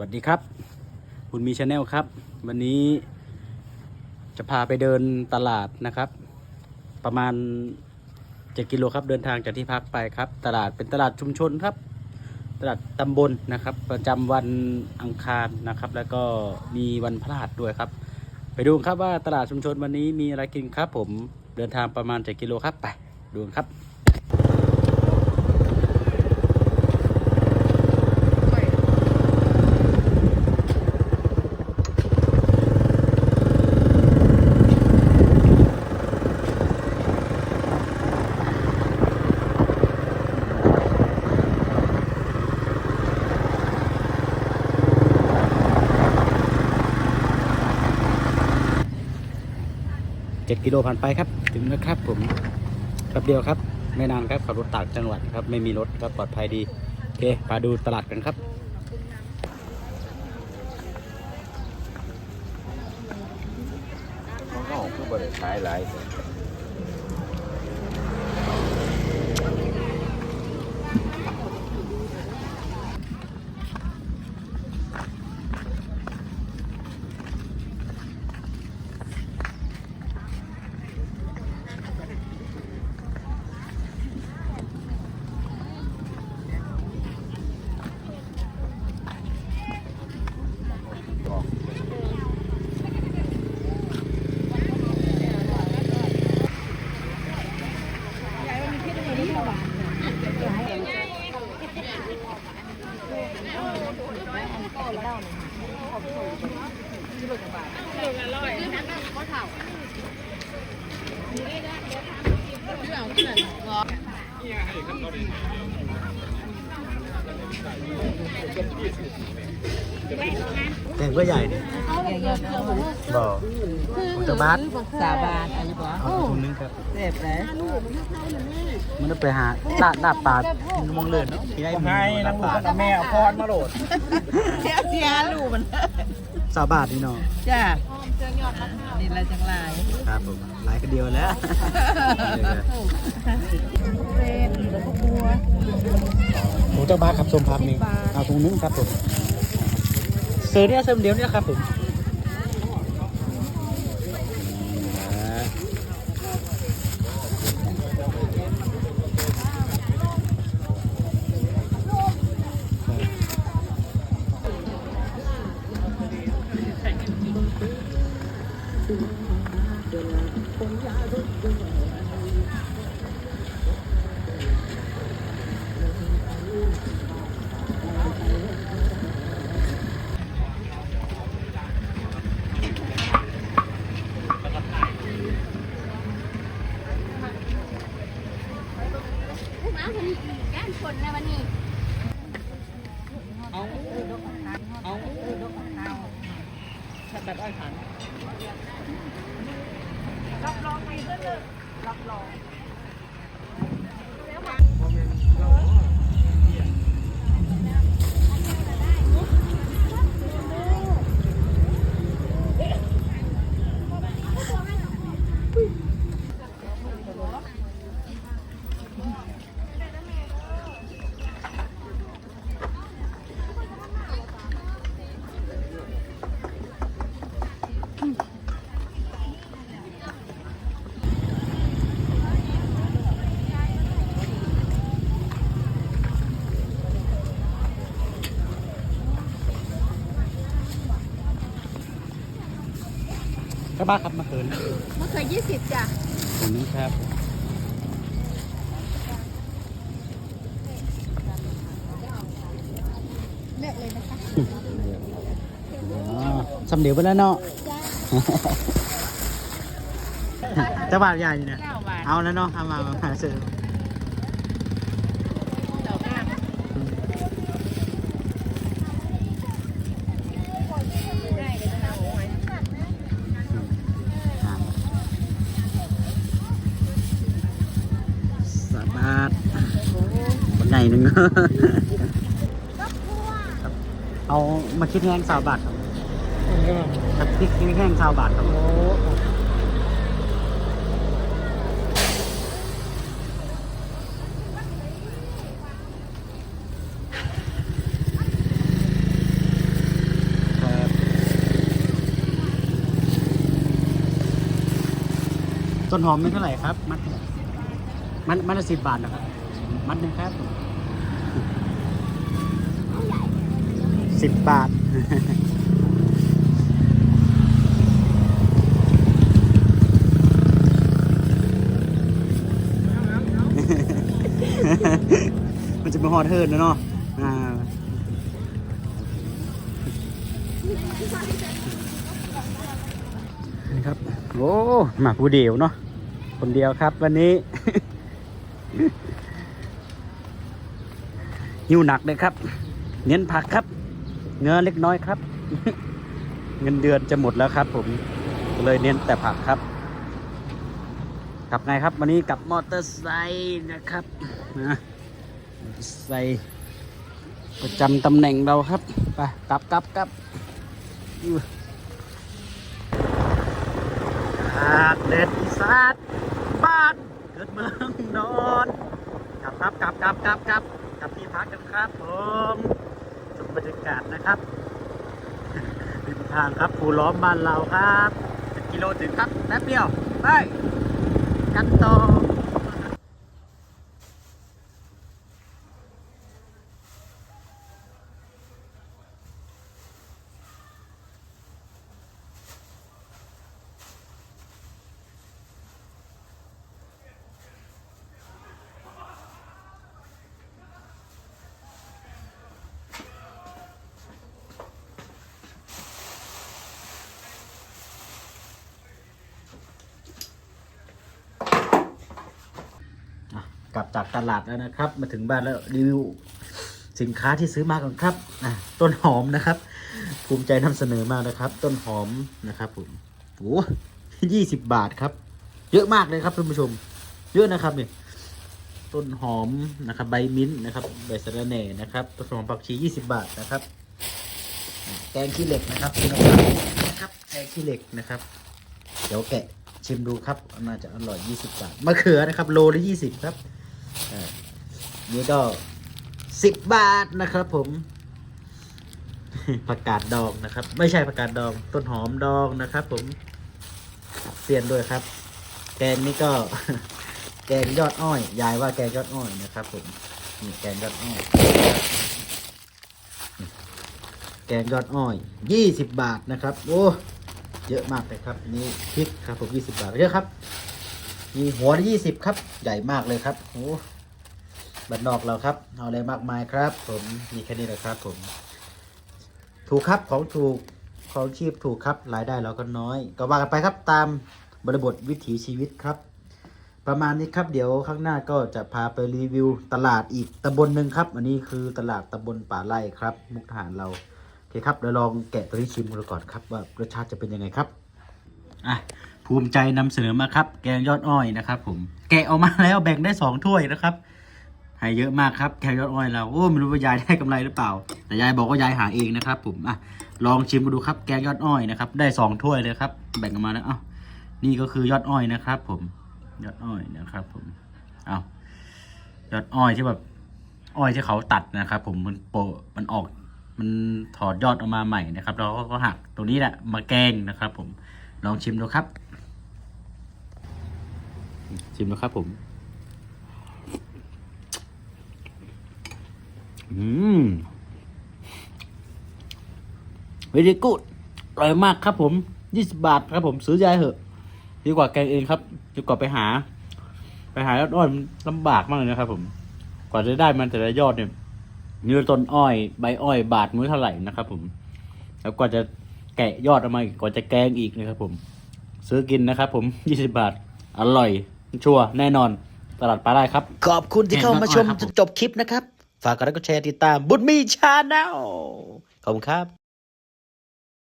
วัสดีครับคุณมีชาแนลครับ วันนี้จะพาไปเดินตลาดนะครับ ประมาณ 7กิโลครับเดินทางจากที่พักไปครับ ตลาดเป็นตลาดชุมชนครับ ตลาดตำบลนะครับ ประจำวันอังคารนะครับ แล้วก็มีวันพฤหัสด้วยครับ ไปดูครับว่าตลาดชุมชนวันนี้มีอะไรกินครับ ผมเดินทางประมาณ7กิโลครับไปดูครับ 7กิโลผ่านไปครับ ถึงแล้วครับผมแป๊บเดียวครับ ไม่นานครับขับรถต่างจังหวัดครับ ไม่มีรถครับปลอดภัยดีโอเคมาดูตลาดกันครับของเขาคือบริขายหลาย แต่งก็ใหญ่เนี่ยบอกคือ จะบาสสาบานอันนี้บ่เอาถุงนึงครับเจ็บเลยมันต้องไปหาลาดลาดปลามองเลื่อนเนาะที่ได้ให้นังลูกกับแม่เอาพรมาโหลดเสียเสียลูกมันสาบาทนี่เนาะจ้านี่ละจังหลายครับผมหลายกันเดียวแล้วเป็นแล้วกบัวหมูเจ้าบ้าครับสมพักนี่เอาถุงนึงครับผมเสือเนี่ยเสือเดียวเนี่ยครับผม เจ้าบาทครับมาเขินมะเขือยี่สิบจ้ะถุงนึงครับเลือกเลยนะคะอ๋อสำเดียวไปแล้วเนาะเจ้าบาทใหญ่นี่นะเก้าบาทเอาแล้วเนาะเอามามามาซื้อ ญ่นึงเอามาคิดแห้งสาวบาทครับครับพริดแห้งสาวบาทครับต้นหอมนี่เท่าไหร่ครับ มัดมัดละสิบบาทนะครับ มัดหนึ่งครับ สิบบาท มันจะมาฮอดเทิร์นนะเนาะอ่านี่ครับ โอ้มาผู้เดียวเนาะ คนเดียวครับวันนี้ หิวหนักเลยครับ เน้นผักครับ เนื้อเล็กน้อยครับ เงินเดือนจะหมดแล้วครับ ผมเลยเน้นแต่ผักครับกลับไงครับ วันนี้กลับมอเตอร์ไซค์นะครับนะมอเตอร์ไซค์ประจำตำแหน่งเราครับไปกลับกลับกลับอาดเด็ดอีสานบ้านเกิดเมืองนอน กลับครับกลับกลับกลับกลับกลับที่พักกันครับผม บรรยากาศนะครับริมทางครับภูล้อมบ้านเราครับกิโลถึงครับแป๊บเดียวไปกันต่ออะก ลับจากตลาดแล้วนะครับ มาถึงบ้านแล้วรีวิวสินค้าที่ซื้อมาก่อนครับอะต้นหอมนะครับ ภูมิใจนำเสนอมากนะครับ ต้นหอมนะครับผมโอ้ยี่สิบบาทครับ เยอะมากเลยครับท่านผู้ชม เยอะนะครับเนี่ยต้นหอมนะครับ ใบมิ้นท์นะครับ ใบสะระแหน่นะครับต้นหอมผักชียี่สิบบาทนะครับแกงขี้เหล็กนะครับคุณภาพนะครับแกงขี้เหล็กนะครับ เดี๋ยวแกะชิมดูครับน่าจะอร่อย 20 บาทมะเขือนะครับ โลละ20 ครับ นี่ก็10บบาทนะครับ ผมผักกาดดองนะครับ ไม่ใช่ผักกาดดองต้นหอมดองนะครับ ผมเปลี่ยนด้วยครับ แกงนี่ก็ แกงยอดอ้อยยายว่าแกงยอดอ้อยนะครับ ผมนี่แกงยอดอ้อยแกงยอดอ้อย20บาทนะครับ โอ้เยอะมากเลยครับ นี่พริกครับผมยี่สิบาทเยอะครับ มีหัวยี่สิบครับ ใหญ่มากเลยครับโอ้บันนอกเราครับ เอาอะไรมากมายครับ ผมมีแค่นี้แหละครับ ผม ถูกครับของถูกของชีพถูกครับ รายได้เราก็น้อย ก็ว่ากันไปครับตามบริบทวิถีชีวิตครับ ประมาณนี้ครับเดี๋ยวข้างหน้าก็จะพาไปรีวิวตลาดอีกตำบลหนึ่งครับ อันนี้คือตลาดตำบลป่าไร่ครับ มุกทหารเราโอเคครับเดี๋ยวลองแกะตัวนี้ชิมกันก่อนครับว่ารสชาติจะเป็นยังไงครับอะ ภูมิใจนำเสนอมาครับ แกงยอดอ้อยนะครับ ผม แกะออกมาแล้วแบ่งได้สองถ้วยนะครับให้เยอะมากครับแกงยอดอ้อยเราโอ้ไม่รู้ว่ายายได้กำไรหรือเปล่า แต่ยายบอกว่ายายหาเองนะครับ ผมอะลองชิมกันดูครับ แกงยอดอ้อยนะครับ ได้สองถ้วยเลยครับ แบ่งออกมาแล้วอ้านี่ก็คือยอดอ้อยนะครับ ผมยอดอ้อยนะครับ ผมเอายอดอ้อยที่แบบอ้อยที่เขาตัดนะครับ ผมมันโปะมันออก มันถอดยอดออกมาใหม่นะครับเราก็หักตรงนี้แหละมาแกงนะครับ ผมลองชิมดูครับ ชิมดูครับผม อืมเวดีกูดอร่อยมากครับผมยี่สิบาทครับผมซื้อยายเหอะ ดีกว่าแกงเองครับดีกว่าไปหา ไปหายอดอ้อยลำบากมากเลยนะครับ ผม กว่าจะได้มันแต่ละยอดเนี่ยเนื้อต้นอ้อย ใบอ้อย บาทมื้อเท่าไหร่นะครับ ผม แล้วกว่าจะแกะยอดออกมาอีกกว่าจะแกงอีกนะครับ ผม ซื้อกินนะครับ ผมยี่สิบาท อร่อย ชัวร์แน่นอน ตลาดปลาได้ครับ ขอบคุณที่เข้ามาชมจนจบคลิปนะครับ ฝากกดไลค์กดแชร์ติดตามบุญมีชาแนลขอบคุณครับ